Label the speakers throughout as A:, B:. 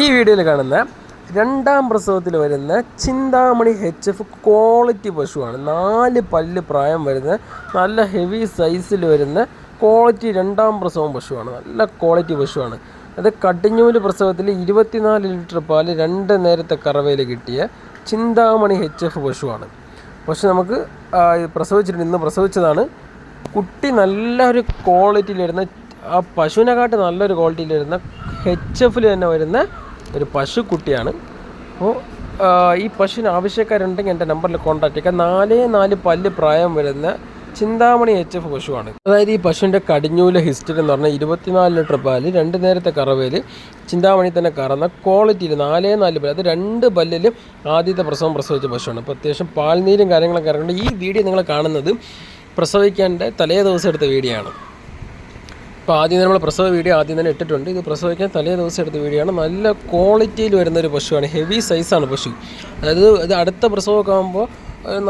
A: ഈ വീഡിയോയിൽ കാണുന്ന രണ്ടാം പ്രസവത്തിൽ വരുന്ന ചിന്താമണി എച്ച് എഫ് ക്വാളിറ്റി പശുവാണ്. നാല് പല്ല് പ്രായം വരുന്ന നല്ല ഹെവി സൈസിൽ വരുന്ന ക്വാളിറ്റി രണ്ടാം പ്രസവം പശുവാണ്. നല്ല ക്വാളിറ്റി പശുവാണ്. അത് കടിഞ്ഞൂൽ പ്രസവത്തിൽ ഇരുപത്തിനാല് ലിറ്റർ പാൽ രണ്ട് നേരത്തെ കറവയിൽ കിട്ടിയ ചിന്താമണി എച്ച് എഫ് പശുവാണ്. പക്ഷെ നമുക്ക് പ്രസവിച്ചിട്ടുണ്ട്. ഇന്ന് പ്രസവിച്ചതാണ്. കുട്ടി നല്ലൊരു ക്വാളിറ്റിയിൽ വരുന്ന ആ പശുവിനെക്കാട്ട് നല്ലൊരു ക്വാളിറ്റിയിൽ വരുന്ന എച്ച് എഫിൽ തന്നെ വരുന്ന ഒരു പശുക്കുട്ടിയാണ്. അപ്പോൾ ഈ പശുവിന് ആവശ്യക്കാരുണ്ടെങ്കിൽ എന്റെ നമ്പറിൽ കോൺടാക്ട് ചെയ്യുക നാല് നാല് പല്ല് പ്രായം വരുന്ന ചിന്താമണി എച്ച് എഫ് പശുവാണ്. അതായത് ഈ പശുവിന്റെ കടിഞ്ഞൂല ഹിസ്റ്ററി എന്ന് പറഞ്ഞാൽ ഇരുപത്തിനാല് ലിറ്റർ പാൽ രണ്ട് നേരത്തെ കറവയിൽ ചിന്താമണി തന്നെ കറന്ന ക്വാളിറ്റിയിൽ നാലേ നാല് പല്ല്. അത് രണ്ട് പല്ലിൽ ആദ്യത്തെ പ്രസവം പ്രസവിച്ച പശുവാണ്. അപ്പോൾ അത്യാവശ്യം പാൽനീരും കാര്യങ്ങളൊക്കെ ഇറങ്ങുന്നുണ്ട്. ഈ വീഡിയോ നിങ്ങൾ കാണുന്നത് പ്രസവിക്കേണ്ട തലേ ദിവസം എടുത്ത വീഡിയോ ആണ്. അപ്പോൾ ആദ്യം നമ്മൾ പ്രസവ വീഡിയോ ആദ്യം തന്നെ ഇട്ടിട്ടുണ്ട്. ഇത് പ്രസവിക്കാൻ തലേ ദിവസം എടുത്ത വീഡിയോ ആണ്. നല്ല ക്വാളിറ്റിയിൽ വരുന്ന ഒരു പശുവാണ് ഹെവി സൈസാണ് പശു. അതായത് ഇത് അടുത്ത പ്രസവമൊക്കെ ആകുമ്പോൾ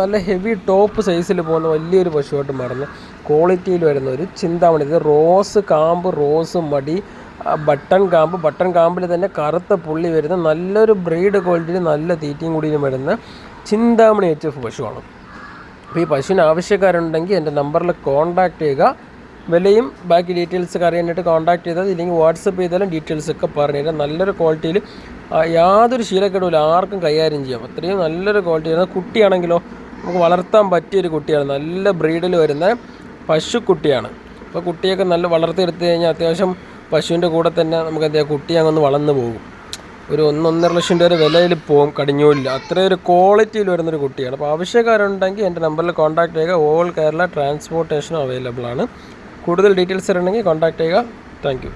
A: നല്ല ഹെവി ടോപ്പ് സൈസിൽ പോകുന്ന വലിയൊരു പശുവായിട്ട് മാറുന്ന. ക്വാളിറ്റിയിൽ വരുന്ന ഒരു ചിന്താമണി. ഇത് റോസ് കാമ്പ് റോസ് മടി ബട്ടൺ കാമ്പ്. ബട്ടൺ കാമ്പിൽ തന്നെ കറുത്ത പുള്ളി വരുന്ന നല്ലൊരു ബ്രീഡ് ക്വാളിറ്റിയിൽ നല്ല തീറ്റയും കൂടിയും വരുന്ന ചിന്താമണി എച്ച് എഫ് പശുവാണ്. അപ്പോൾ ഈ പശുവിന് ആവശ്യക്കാരുണ്ടെങ്കിൽ എന്റെ നമ്പറിൽ കോൺടാക്റ്റ് ചെയ്യുക. വിലയും ബാക്കി ഡീറ്റെയിൽസ് ഒക്കെ അറിയാനായിട്ട് കോൺടാക്ട് ചെയ്താൽ ഇല്ലെങ്കിൽ വാട്സപ്പ് ചെയ്താലും ഡീറ്റെയിൽസ് ഒക്കെ പറഞ്ഞുതരാം നല്ലൊരു ക്വാളിറ്റിയിൽ യാതൊരു ശീലക്കേടുമില്ല ആർക്കും കൈകാര്യം ചെയ്യാം. അത്രയും നല്ലൊരു ക്വാളിറ്റി വരുന്ന കുട്ടിയാണെങ്കിലോ നമുക്ക് വളർത്താൻ പറ്റിയൊരു കുട്ടിയാണ്. നല്ല ബ്രീഡിൽ വരുന്ന പശുക്കുട്ടിയാണ്. അപ്പോൾ കുട്ടിയൊക്കെ നല്ല വളർത്തിയെടുത്ത് കഴിഞ്ഞാൽ അത്യാവശ്യം പശുവിന്റെ കൂടെ തന്നെ നമുക്ക് എന്താ കുട്ടി അങ്ങൊന്ന് വളർന്നു പോകും. ഒരു ഒന്നൊന്നര ലക്ഷം രൂപ വിലയിൽ പോകും കടിഞ്ഞൂലിൽ അത്രയും ഒരു ക്വാളിറ്റിയിൽ വരുന്നൊരു കുട്ടിയാണ്. അപ്പോൾ ആവശ്യക്കാരുണ്ടെങ്കിൽ എന്റെ നമ്പറിൽ കോൺടാക്ട് ചെയ്യുക. ഓൾ കേരള ട്രാൻസ്പോർട്ടേഷനും അവൈലബിൾ ആണ്. കൂടുതൽ ഡീറ്റെയിൽസ് ഉണ്ടെങ്കിൽ കോൺടാക്ട് ചെയ്യുക. താങ്ക്